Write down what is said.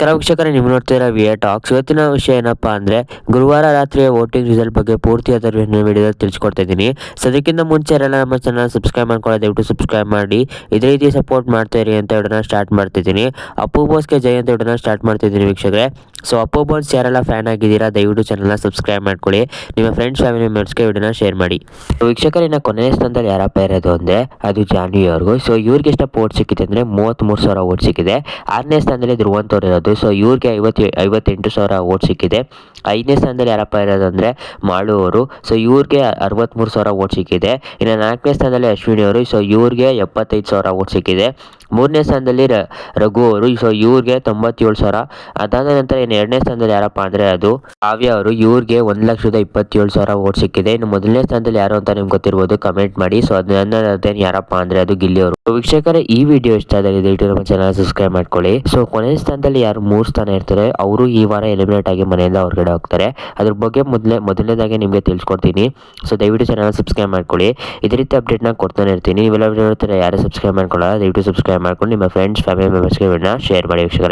ಕರ ವೀಕ್ಷಕರೇ, ನೀವು ನೋಡ್ತಿರೋ ವಿ ಎ ಟಾಕ್ಸ್. ಇವತ್ತಿನ ವಿಷಯ ಏನಪ್ಪ ಅಂದರೆ, ಗುರುವಾರ ರಾತ್ರಿಯ ವೋಟಿಂಗ್ ರಿಸಲ್ಟ್ ಬಗ್ಗೆ ಪೂರ್ತಿಯಾದ ವಿಡಿಯೋದಲ್ಲಿ ತಿಳಿಸ್ಕೊಡ್ತಾ ಇದ್ದೀನಿ. ಅದಕ್ಕಿಂತ ಮುಂಚೆ ಎಲ್ಲ ನಮ್ಮ ಚಾನಲ್ ಸಬ್ಸ್ಕ್ರೈಬ್ ಮಾಡ್ಕೊಳ್ಳೋದು ದಯವಿಟ್ಟು ಸಬ್ಸ್ಕ್ರೈಬ್ ಮಾಡಿ. ಇದೇ ರೀತಿ ಸಪೋರ್ಟ್ ಮಾಡ್ತಾ ಇರಿ ಅಂತ ಹೇಳೋಣ ಸ್ಟಾರ್ಟ್ ಮಾಡ್ತಿದ್ದೀನಿ ಅಪ್ಪು ಬೋಸ್ಗೆ ಜೈ ಅಂತ ಹೇಳೋಣ ಸ್ಟಾರ್ಟ್ ಮಾಡ್ತಿದ್ದೀನಿ ವೀಕ್ಷಕರೇ. ಸೊ ಅಪ್ಪು ಬೋಸ್ ಯಾರೆಲ್ಲ ಫ್ಯಾನ್ ಆಗಿದ್ದೀರಾ, ದಯವಿಟ್ಟು ಚಾನಲ್ನ ಸಬ್ಸ್ಕ್ರೈಬ್ ಮಾಡ್ಕೊಳ್ಳಿ. ನಿಮ್ಮ ಫ್ರೆಂಡ್ಸ್ ಫ್ಯಾಮಿಲಿ ಮೆಂಬರ್ಸ್ಗೆ ವಿಡಿಯೋನ ಶೇರ್ ಮಾಡಿ. ವೀಕ್ಷಕರಿನ ಕೊನೆಯ ಸ್ಥಾನದಲ್ಲಿ ಯಾರಪ್ಪ ಇರೋದು ಅಂದರೆ, ಅದು ಜಾನ್ವಿ ಅವ್ರಿಗೂ ಸೊ ಇವ್ರಿಗೆ ಓಟ್ ಸಿಕ್ಕಿದೆ ಅಂದರೆ ಮೂವತ್ತ್ಮೂರು ಸಾವಿರ ಓಟ್ ಸಿಕ್ಕಿದೆ. ಆರನೇ ಸ್ಥಾನದಲ್ಲಿ ಧ್ರುವಂತ್ ಅವ್ರು ಇರೋದು ಸೊ ಇವ್ರಿಗೆ ಐವತ್ತು ಐವತ್ತೆಂಟು ಸಾವಿರ ಓಟ್ ಸಿಕ್ಕಿದೆ. ಐದನೇ ಸ್ಥಾನದಲ್ಲಿ ಯಾರಪ್ಪ ಇರೋದಂದರೆ ಮಾಳು ಅವರು. ಸೊ ಇವ್ರಿಗೆ ಅರವತ್ತ್ಮೂರು ಸಾವಿರ ಓಟ್ ಸಿಕ್ಕಿದೆ. ಇನ್ನು ನಾಲ್ಕನೇ ಸ್ಥಾನದಲ್ಲಿ ಅಶ್ವಿನಿ ಅವರು. ಸೊ ಇವ್ರಿಗೆ ಎಪ್ಪತ್ತೈದು ಸಾವಿರ ಓಟ್ ಸಿಕ್ಕಿದೆ. ಮೂರನೇ ಸ್ಥಾನದಲ್ಲಿ ರ, ರಘು ಅವರು. ಸೊ ಇವ್ರಿಗೆ ತೊಂಬತ್ತೇಳು ಸಾವಿರ. ಅದಾದ ನಂತರ ಇನ್ನು ಎರಡನೇ ಸ್ಥಾನದಲ್ಲಿ ಯಾರಪ್ಪ ಅಂದರೆ ಅದು ಕಾವ್ಯ ಅವರು. ಇವ್ರಿಗೆ ಒಂದು ಲಕ್ಷದ ಇಪ್ಪತ್ತೇಳು ಸಾವಿರ ಓಟ್ ಸಿಕ್ಕಿದೆ. ಇನ್ನು ಮೊದಲನೇ ಸ್ಥಾನದಲ್ಲಿ ಯಾರು ಅಂತ ನಿಮ್ಗೆ ಗೊತ್ತಿರ್ಬೋದು ಕಮೆಂಟ್ ಮಾಡಿ. ಸೊ ಅದನ್ನ ಅದೇನು ಯಾರಪ್ಪ ಅಂದರೆ ಅದು ಗಿಲ್ಲಿ ಅವರು. ವೀಕ್ಷಕರ, ಈ ವಿಡಿಯೋ ಇಷ್ಟ ಆದರೆ ದಯವಿಟ್ಟು ನಮ್ಮ ಚಾನಲ್ ಸಬ್ಸ್ಕ್ರೈಬ್ ಮಾಡ್ಕೊಳ್ಳಿ. ಸೊ ಕೊನೆಯ ಸ್ಥಾನದಲ್ಲಿ ಯಾರು ಮೂರು ಸ್ಥಾನ ಇರ್ತಾರೆ. ಅವರು ಈ ವಾರ ಎಲಿಮಿನೇಟ್ ಆಗಿ ಮನೆಯಿಂದ ಹೊರಗಡೆ ಹೋಗ್ತಾರೆ. ಅದ್ರ ಬಗ್ಗೆ ಮೊದಲೇ, ಮೊದಲನೇದಾಗಿ ನಿಮಗೆ ತಿಳಿಸ್ಕೊಡ್ತೀನಿ. ಸೊ ದಯವಿಟ್ಟು ಚಾನಲ್ ಸಬ್ಸ್ಕ್ರೈಬ್ ಮಾಡ್ಕೊಳ್ಳಿ. ಇದೇ ರೀತಿ ಅಪ್ಡೇಟ್ನ ಕೊಡ್ತಾನೆ ಇರ್ತೀನಿ. ನೀವೆಲ್ಲ ನೋಡ್ತಾರೆ ಯಾರು ಸಬ್ಸ್ಕ್ರೈಬ್ ಮಾಡ್ಕೊಳ್ಳಲ್ಲ, ದಯವಿಟ್ಟು ಸಬ್ಸ್ಕ್ರೈಬ್ ಮಾಡ್ಕೊಂಡು ನಿಮ್ಮ ಫ್ರೆಂಡ್ಸ್ ಫ್ಯಾಮಿಲಿ ಮೆಂಬರ್ಸ್ಗೆ ಶೇರ್ ಮಾಡಿ ವೀಕ್ಷಕರೇ.